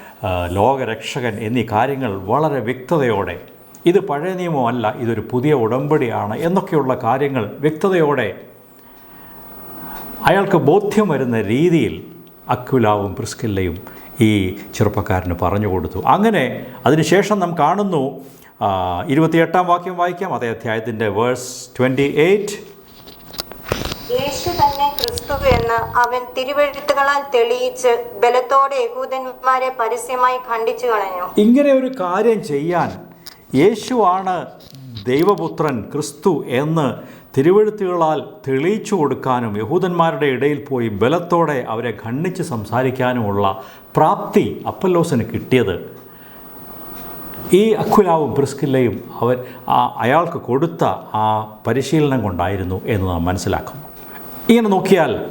ലോകരക്ഷകൻ എന്നീ കാര്യങ്ങൾ വളരെ വ്യക്തതയോടെ ഇത് പഴയ നിയമമല്ല ഇതൊരു പുതിയ ഉടമ്പടിയാണ് എന്നൊക്കെയുള്ള കാര്യങ്ങൾ വ്യക്തതയോടെ അയാൾക്ക് ബോധ്യം വരുന്ന രീതിയിൽ അക്വിലാവും പ്രിസ്കില്ലയും ഈ ചെറുപ്പക്കാരന് പറഞ്ഞു കൊടുത്തു. അങ്ങനെ അതിനുശേഷം നാം കാണുന്നു ഇരുപത്തിയെട്ടാം വാക്യം വായിക്കാം. അതേ അധ്യായത്തിന്റെ വേഴ്സ് ട്വന്റി എയ്റ്റ്. യേശു തന്നെ ക്രിസ്തു എന്ന് അവൻ തിരുവെഴുത്തുകളാൽ തെളിയിച്ച് ബലത്തോടെ യഹൂദന്മാരെ പരസ്യമായി ഖണ്ഡിച്ചു കളഞ്ഞു. ഇങ്ങനെ ഒരു കാര്യം ചെയ്യാൻ യേശുവാണ് ദൈവപുത്രൻ ക്രിസ്തു എന്ന് തിരുവഴുത്തുകളാൽ തെളിയിച്ചു കൊടുക്കാനും യഹൂദന്മാരുടെ ഇടയിൽ പോയി ബലത്തോടെ അവരെ ഖണ്ഡിച്ച് സംസാരിക്കാനുമുള്ള പ്രാപ്തി അപ്പല്ലോസിന് കിട്ടിയത്. ഈ അഖുലാവും പ്രിസ്കില്ലയും അവൻ അയാൾക്ക് കൊടുത്ത ആ പരിശീലനം കൊണ്ടായിരുന്നു എന്ന് നാം മനസ്സിലാക്കും ഇങ്ങനെ നോക്കിയാൽ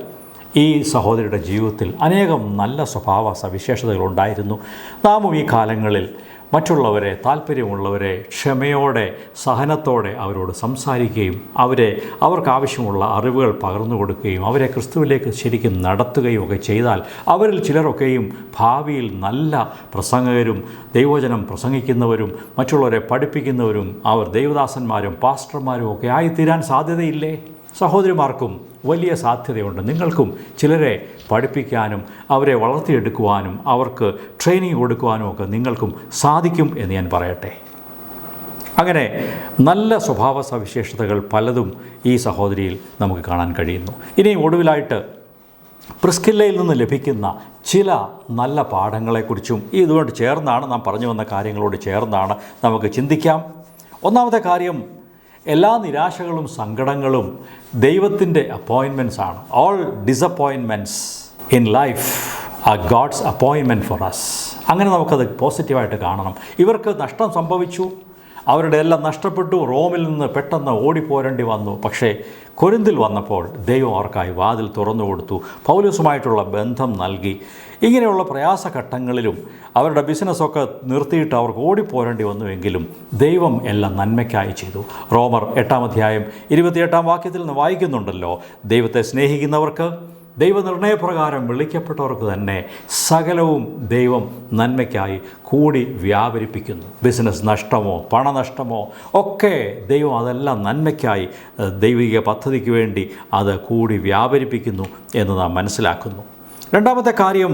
ഈ സഹോദരിയുടെ ജീവിതത്തിൽ അനേകം നല്ല സ്വഭാവ സവിശേഷതകളുണ്ടായിരുന്നു നാമും ഈ കാലങ്ങളിൽ മറ്റുള്ളവരെ താല്പര്യമുള്ളവരെ ക്ഷമയോടെ സഹനത്തോടെ അവരോട് സംസാരിക്കുകയും അവരെ അവർക്ക് ആവശ്യമുള്ള അറിവുകൾ പകർന്നു കൊടുക്കുകയും അവരെ ക്രിസ്തുവിലേക്ക് ശരിക്കും നടത്തുകയും ഒക്കെ ചെയ്താൽ അവരിൽ ചിലരൊക്കെയും ഭാവിയിൽ നല്ല പ്രസംഗകരും ദൈവവചനം പ്രസംഗിക്കുന്നവരും മറ്റുള്ളവരെ പഠിപ്പിക്കുന്നവരും അവർ ദൈവദാസന്മാരും പാസ്റ്റർമാരും ഒക്കെ ആയിത്തീരാൻ സാധ്യതയില്ലേ? സഹോദരിമാർക്കും വലിയ സാധ്യതയുണ്ട്. നിങ്ങൾക്കും ചിലരെ പഠിപ്പിക്കാനും അവരെ വളർത്തിയെടുക്കുവാനും അവർക്ക് ട്രെയിനിങ് കൊടുക്കുവാനും ഒക്കെ നിങ്ങൾക്കും സാധിക്കും എന്ന് ഞാൻ പറയട്ടെ. അങ്ങനെ നല്ല സ്വഭാവ സവിശേഷതകൾ പലതും ഈ സഹോദരിയിൽ നമുക്ക് കാണാൻ കഴിയുന്നു. ഇനിയും ഒടുവിലായിട്ട് പ്രിസ്കില്ലയിൽ നിന്ന് ലഭിക്കുന്ന ചില നല്ല പാഠങ്ങളെക്കുറിച്ചും ഇതുകൊണ്ട് ചേർന്നാണ് നാം പറഞ്ഞു വന്ന കാര്യങ്ങളോട് ചേർന്നാണ് നമുക്ക് ചിന്തിക്കാം. ഒന്നാമത്തെ കാര്യം എല്ലാ നിരാശകളും സങ്കടങ്ങളും ദൈവത്തിന്റെ അപ്പോയിൻമെന്റ്സ് ആണ്. All disappointments in life are God's അപ്പോയിൻമെന്റ് for us അങ്ങനെ നമുക്കത് പോസിറ്റീവായിട്ട് കാണണം. ഇവർക്ക് നഷ്ടം സംഭവിച്ചു. അവരുടെ എല്ലാം നഷ്ടപ്പെട്ടു. റോമിൽ നിന്ന് പെട്ടെന്ന് ഓടിപ്പോരേണ്ടി വന്നു. പക്ഷേ കൊരിന്തിൽ വന്നപ്പോൾ ദൈവം അവർക്കായി വാതിൽ തുറന്നു കൊടുത്തു. പൗലൂസുമായിട്ടുള്ള ബന്ധം നൽകി. ഇങ്ങനെയുള്ള പ്രയാസഘട്ടങ്ങളിലും അവരുടെ ബിസിനസ്സൊക്കെ നിർത്തിയിട്ട് അവർക്ക് ഓടിപ്പോരേണ്ടി വന്നുവെങ്കിലും ദൈവം എല്ലാം നന്മയ്ക്കായി ചെയ്തു. റോമർ എട്ടാം അധ്യായം ഇരുപത്തിയെട്ടാം വാക്യത്തിൽ നിന്ന് വായിക്കുന്നുണ്ടല്ലോ ദൈവത്തെ സ്നേഹിക്കുന്നവർക്ക് ദൈവനിർണയപ്രകാരം വിളിക്കപ്പെട്ടവർക്ക് തന്നെ സകലവും ദൈവം നന്മയ്ക്കായി കൂടി വ്യാപരിപ്പിക്കുന്നു. ബിസിനസ് നഷ്ടമോ പണനഷ്ടമോ ഒക്കെ ദൈവം അതെല്ലാം നന്മയ്ക്കായി ദൈവിക പദ്ധതിക്ക് വേണ്ടി അത് കൂടി വ്യാപരിപ്പിക്കുന്നു എന്ന് നാം മനസ്സിലാക്കുന്നു. രണ്ടാമത്തെ കാര്യം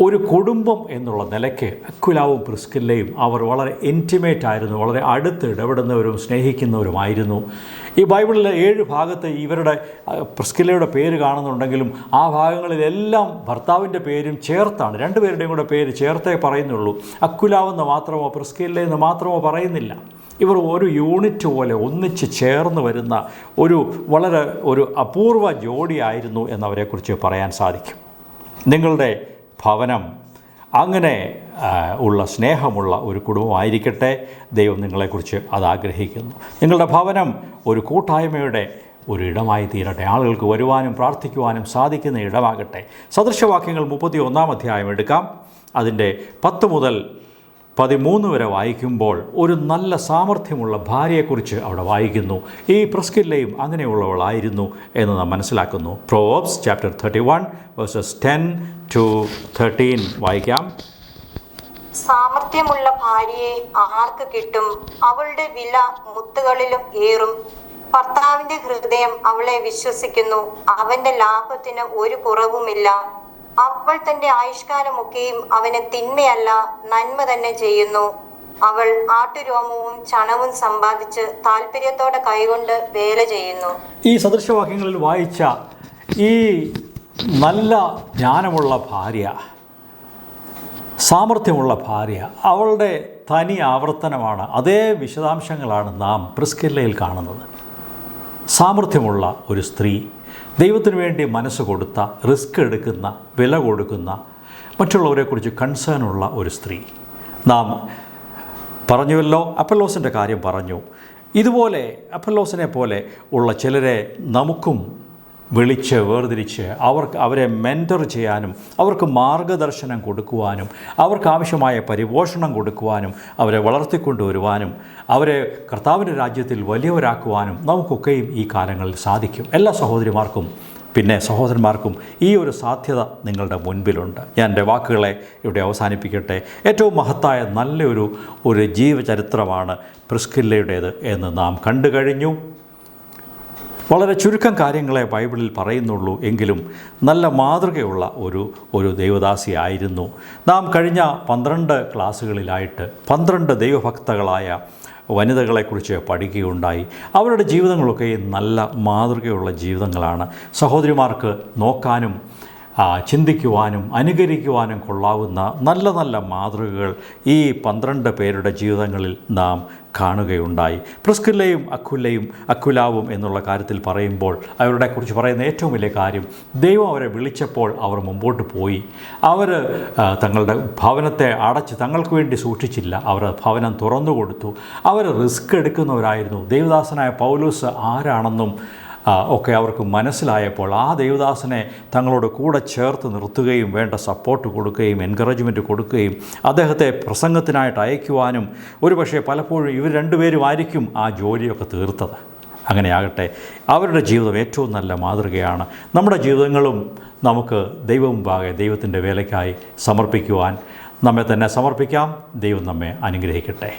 ഒരു കുടുംബം എന്നുള്ള നിലയ്ക്ക് അക്കുലാവും പ്രിസ്കില്ലയും അവർ വളരെ ഇന്റിമേറ്റ് ആയിരുന്നു വളരെ അടുത്ത് ഇടപെടുന്നവരും സ്നേഹിക്കുന്നവരുമായിരുന്നു. ഈ ബൈബിളിലെ ഏഴ് ഭാഗത്ത് ഇവരുടെ പ്രിസ്കില്ലയുടെ പേര് കാണുന്നുണ്ടെങ്കിലും ആ ഭാഗങ്ങളിലെല്ലാം ഭർത്താവിന്റെ പേരും ചേർത്താണ്. രണ്ടുപേരുടെയും കൂടെ പേര് ചേർത്തേ പറയുന്നുള്ളൂ. അക്കുലാവെന്ന് മാത്രമോ പ്രിസ്കില്ല എന്ന് മാത്രമോ പറയുന്നില്ല. ഇവർ ഒരു യൂണിറ്റ് പോലെ ഒന്നിച്ച് ചേർന്ന് വരുന്ന ഒരു വളരെ ഒരു അപൂർവ ജോഡിയായിരുന്നു എന്നവരെക്കുറിച്ച് പറയാൻ സാധിക്കും. നിങ്ങളുടെ ഭവനം അങ്ങനെ ഉള്ള സ്നേഹമുള്ള ഒരു കുടുംബമായിരിക്കട്ടെ. ദൈവം നിങ്ങളെക്കുറിച്ച് അത് ആഗ്രഹിക്കുന്നു നിങ്ങളുടെ ഭവനം ഒരു കൂട്ടായ്മയുടെ ഒരു ഇടമായി തീരട്ടെ. ആളുകൾക്ക് വരുവാനും പ്രാർത്ഥിക്കുവാനും സാധിക്കുന്ന ഇടമാകട്ടെ. സദൃശവാക്യങ്ങൾ മുപ്പത്തി ഒന്നാം അധ്യായം എടുക്കാം. അതിന്റെ പത്ത് മുതൽ പതിമൂന്ന് വരെ വായിക്കുമ്പോൾ ഒരു നല്ല സാമർഥ്യമുള്ള ഭാര്യയെക്കുറിച്ച് അവിടെ വായിക്കുന്നു. ഈ പ്രസ്കില്ലയും അങ്ങനെയുള്ളവളായിരുന്നു എന്ന് നാം മനസ്സിലാക്കുന്നു. Proverbs chapter thirty one verses ten to thirteen വായിക്കാം. സാമർഥ്യമുള്ള ഭാര്യയെ ആർക്ക് കിട്ടും? അവളുടെ വില മുത്തുകളിലും ഏറും. ഭർത്താവിന്റെ ഹൃദയം അവളെ വിശ്വസിക്കുന്നു. അവന്റെ ലാഭത്തിന് ഒരു കുറവുമില്ല. അവൾ തന്റെ ആയുഷ്കാലമൊക്കെയും അവന് തിന്മയല്ല നന്മ തന്നെ ചെയ്യുന്നു. അവൾ ആട്ടുരോമവും ചണവും സമ്പാദിച്ച് താല്പര്യത്തോടെ കൈകൊണ്ട് വേല ചെയ്യുന്നു. ഈ സദൃശവാക്യങ്ങളിൽ വായിച്ച ഈ നല്ല ജ്ഞാനമുള്ള ഭാര്യ സാമർഥ്യമുള്ള ഭാര്യ അവളുടെ തനി ആവർത്തനമാണ് അതേ വിശദാംശങ്ങളാണ് നാം പ്രിസ്കില്ലയിൽ കാണുന്നത്. സാമർഥ്യമുള്ള ഒരു സ്ത്രീ ദൈവത്തിന് വേണ്ടി മനസ്സ് കൊടുത്ത റിസ്ക് എടുക്കുന്ന വില കൊടുക്കുന്ന മറ്റുള്ളവരെക്കുറിച്ച് കൺസേൺ ഉള്ള ഒരു സ്ത്രീ. നാം പറഞ്ഞുവല്ലോ അപ്പല്ലോസിന്റെ കാര്യം പറഞ്ഞു. ഇതുപോലെ അപ്പല്ലോസിനെ പോലെ ഉള്ള ചിലരെ നമുക്കും വിളിച്ച് വേർതിരിച്ച് അവർക്ക് അവരെ മെന്റർ ചെയ്യാനും അവർക്ക് മാർഗദർശനം കൊടുക്കുവാനും അവർക്ക് ആവശ്യമായ പരിപോഷണം കൊടുക്കുവാനും അവരെ വളർത്തിക്കൊണ്ടുവരുവാനും അവരെ കർത്താവിന്റെ രാജ്യത്തിൽ വലിയവരാക്കുവാനും നമുക്കൊക്കെയും ഈ കാലങ്ങളിൽ സാധിക്കും. എല്ലാ സഹോദരിമാർക്കും പിന്നെ സഹോദരന്മാർക്കും ഈ ഒരു സാധ്യത നിങ്ങളുടെ മുൻപിലുണ്ട്. ഞാൻ എന്റെ വാക്കുകളെ ഇവിടെ അവസാനിപ്പിക്കട്ടെ. ഏറ്റവും മഹത്തായ നല്ലൊരു ഒരു ജീവചരിത്രമാണ് പ്രിസ്കില്ലയുടേത് എന്ന് നാം കണ്ടു കഴിഞ്ഞു. വളരെ ചുരുക്കം കാര്യങ്ങളെ ബൈബിളിൽ പറയുന്നുള്ളൂ എങ്കിലും നല്ല മാതൃകയുള്ള ഒരു ഒരു ദൈവദാസിയായിരുന്നു. നാം കഴിഞ്ഞ പന്ത്രണ്ട് ക്ലാസ്സുകളിലായിട്ട് പന്ത്രണ്ട് ദൈവഭക്തകളായ വനിതകളെക്കുറിച്ച് പഠിക്കുകയുണ്ടായി. അവരുടെ ജീവിതങ്ങളൊക്കെ നല്ല മാതൃകയുള്ള ജീവിതങ്ങളാണ്. സഹോദരിമാർക്ക് നോക്കാനും ചിന്തിക്കുവാനും അനുകരിക്കുവാനും കൊള്ളാവുന്ന നല്ല നല്ല മാതൃകകൾ ഈ പന്ത്രണ്ട് പേരുടെ ജീവിതങ്ങളിൽ നാം കാണുകയുണ്ടായി. പ്രിസ്കില്ലയും അക്കുല്ലയും അക്കുലാവും എന്നുള്ള കാര്യത്തിൽ പറയുമ്പോൾ അവരുടെ കുറിച്ച് പറയുന്ന ഏറ്റവും വലിയ കാര്യം ദൈവം അവരെ വിളിച്ചപ്പോൾ അവർ മുമ്പോട്ട് പോയി. അവർ തങ്ങളുടെ ഭവനത്തെ അടച്ച് തങ്ങൾക്ക് വേണ്ടി സൂക്ഷിച്ചില്ല. അവർ ഭവനം തുറന്നു കൊടുത്തു അവർ റിസ്ക് എടുക്കുന്നവരായിരുന്നു. ദൈവദാസനായ പൗലൂസ് ആരാണെന്നും ഒക്കെ അവർക്ക് മനസ്സിലായപ്പോൾ ആ ദേവദാസനെ തങ്ങളോട് കൂടെ ചേർത്ത് നിർത്തുകയും വേണ്ട സപ്പോർട്ട് കൊടുക്കുകയും എൻകറേജ്മെന്റ് കൊടുക്കുകയും അദ്ദേഹത്തെ പ്രസംഗത്തിനായിട്ട് അയക്കുവാനും ഒരുപക്ഷെ പലപ്പോഴും ഇവർ രണ്ടുപേരും ആയിരിക്കും ആ ജോലിയൊക്കെ തീർത്തത്. അങ്ങനെയാകട്ടെ അവരുടെ ജീവിതം ഏറ്റവും നല്ല മാതൃകയാണ്. നമ്മുടെ ജീവിതങ്ങളും നമുക്ക് ദൈവമുമ്പാകെ ദൈവത്തിന്റെ വേലയ്ക്കായി സമർപ്പിക്കുവാൻ നമ്മെ തന്നെ സമർപ്പിക്കാം. ദൈവം നമ്മെ അനുഗ്രഹിക്കട്ടെ.